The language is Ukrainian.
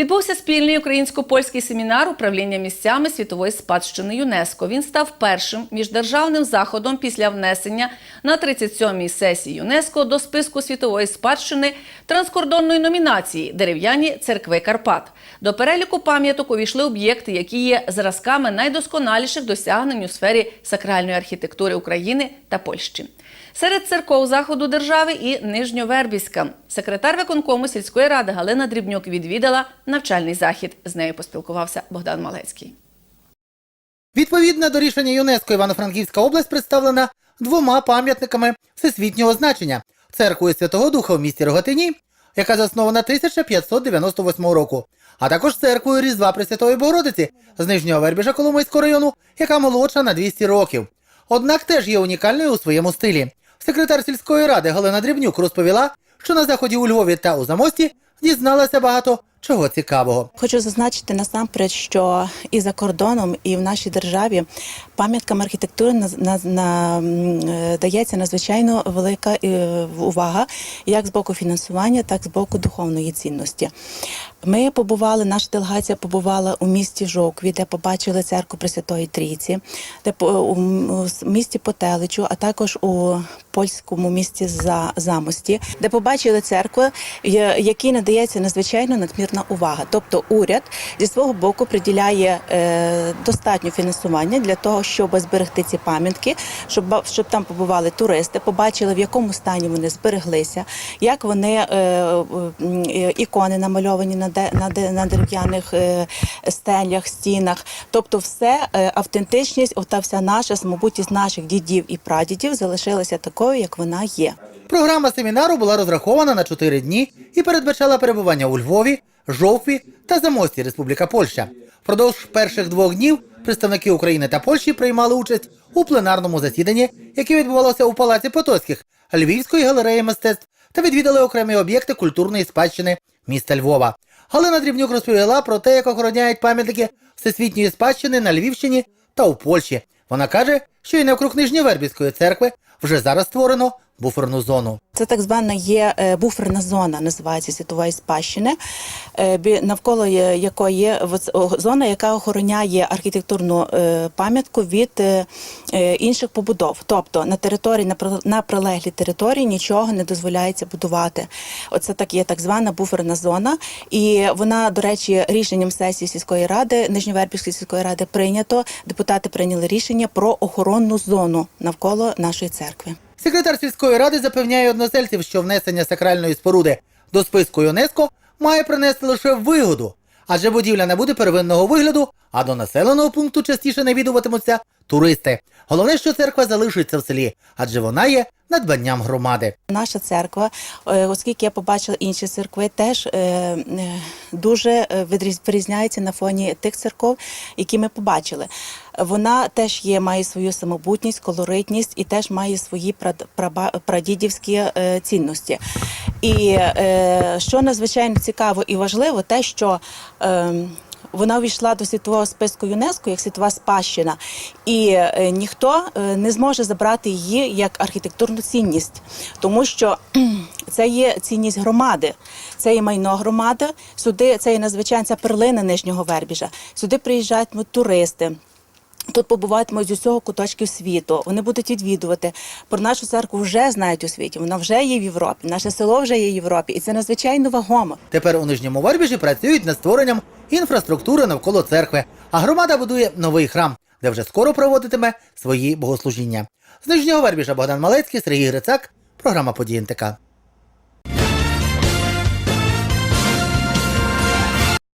Відбувся спільний українсько-польський семінар управління місцями світової спадщини ЮНЕСКО. Він став першим міждержавним заходом після внесення на 37-й сесії ЮНЕСКО до списку світової спадщини транскордонної номінації Дерев'яні церкви Карпат. До переліку пам'яток увійшли об'єкти, які є зразками найдосконаліших досягнень у сфері сакральної архітектури України та Польщі. Серед церков заходу держави і Нижньовербівська. Секретар виконкому сільської ради Галина Дрібнюк відвідала навчальний захід. З нею поспілкувався Богдан Малецький. Відповідно до рішення ЮНЕСКО Івано-Франківська область представлена двома пам'ятниками всесвітнього значення церквою Святого Духа в місті Рогатині, яка заснована 1598 року, а також церквою Різдва Пресвятої Богородиці з Нижнього Вербіжа Коломийського району, яка молодша на 200 років. Однак теж є унікальною у своєму стилі. Секретар сільської ради Галина Дрібнюк розповіла, що на заході у Львові та у Замості дізналася багато чого цікавого. Хочу зазначити насамперед, що і за кордоном, і в нашій державі пам'яткам архітектури на, на, на, е, дається надзвичайно велика е, увага, як з боку фінансування, так і з боку духовної цінності. Ми побували, наша делегація побувала у місті Жовкві, де побачили церкву Пресвятої Трійці, де у місті Потеличу, а також у польському місті Замості, де побачили церкву, якій надається надзвичайно надмірна увага. Тобто уряд зі свого боку приділяє е, достатньо фінансування для того, щоб зберегти ці пам'ятки, щоб, щоб там побували туристи, побачили, в якому стані вони збереглися, як вони е, е, ікони намальовані на, де, на, де- на дерев'яних стелях, стінах. Тобто, все автентичність, ота вся наша самобутність наших дідів і прадідів залишилася такою, як вона є. Програма семінару була розрахована на 4 дні і передбачала перебування у Львові, Жовкві та Замості Республіка Польща. Впродовж перших двох днів представники України та Польщі приймали участь у пленарному засіданні, яке відбувалося у Палаці Потоцьких Львівської галереї мистецтв та відвідали окремі об'єкти культурної спадщини міста Львова. Галина Дрібнюк розповіла про те, як охороняють пам'ятники всесвітньої спадщини на Львівщині та у Польщі. Вона каже, що і навкруг Нижньовербівської церкви вже зараз створено буферну зону. Це так звана є е, буферна зона, називається світової спадщини, е, навколо якої є зона, яка охороняє архітектурну е, пам'ятку від інших побудов. Тобто на території на прилеглій території нічого не дозволяється будувати. Оце так є так звана буферна зона, і вона, до речі, рішенням сесії сільської ради Нижньовербівської сільської ради прийнято. Депутати прийняли рішення про охоронну зону навколо нашої церкви. Секретар сільської ради запевняє односельців, що внесення сакральної споруди до списку ЮНЕСКО має принести лише вигоду, адже будівля не буде первинного вигляду, а до населеного пункту частіше навідуватимуться туристи. Головне, що церква залишиться в селі, адже вона є надбанням громади. Наша церква, е, оскільки я побачила інші церкви, теж е, е, дуже вирізняється на фоні тих церков, які ми побачили. Вона теж є, має свою самобутність, колоритність і теж має свої прад- прадідівські цінності. І е, що надзвичайно цікаво і важливо, те, що е, вона увійшла до світового списку ЮНЕСКО як світова спадщина, і е, ніхто е, не зможе забрати її як архітектурну цінність, тому що це є цінність громади, це є майно громади. Сюди це є надзвичайна перлина нижнього вербіжа. Сюди приїжджатимуть туристи. Тут побуватимуть з усього куточків світу. Вони будуть відвідувати. Про нашу церкву вже знають у світі. Вона вже є в Європі. Наше село вже є в Європі, і це надзвичайно вагомо. Тепер у Нижньому Вербіжі працюють над створенням інфраструктури навколо церкви, а громада будує новий храм, де вже скоро проводитиме свої богослужіння. З Нижнього Вербіжа Богдан Малецький, Сергій Грицак, програма «Події НТК».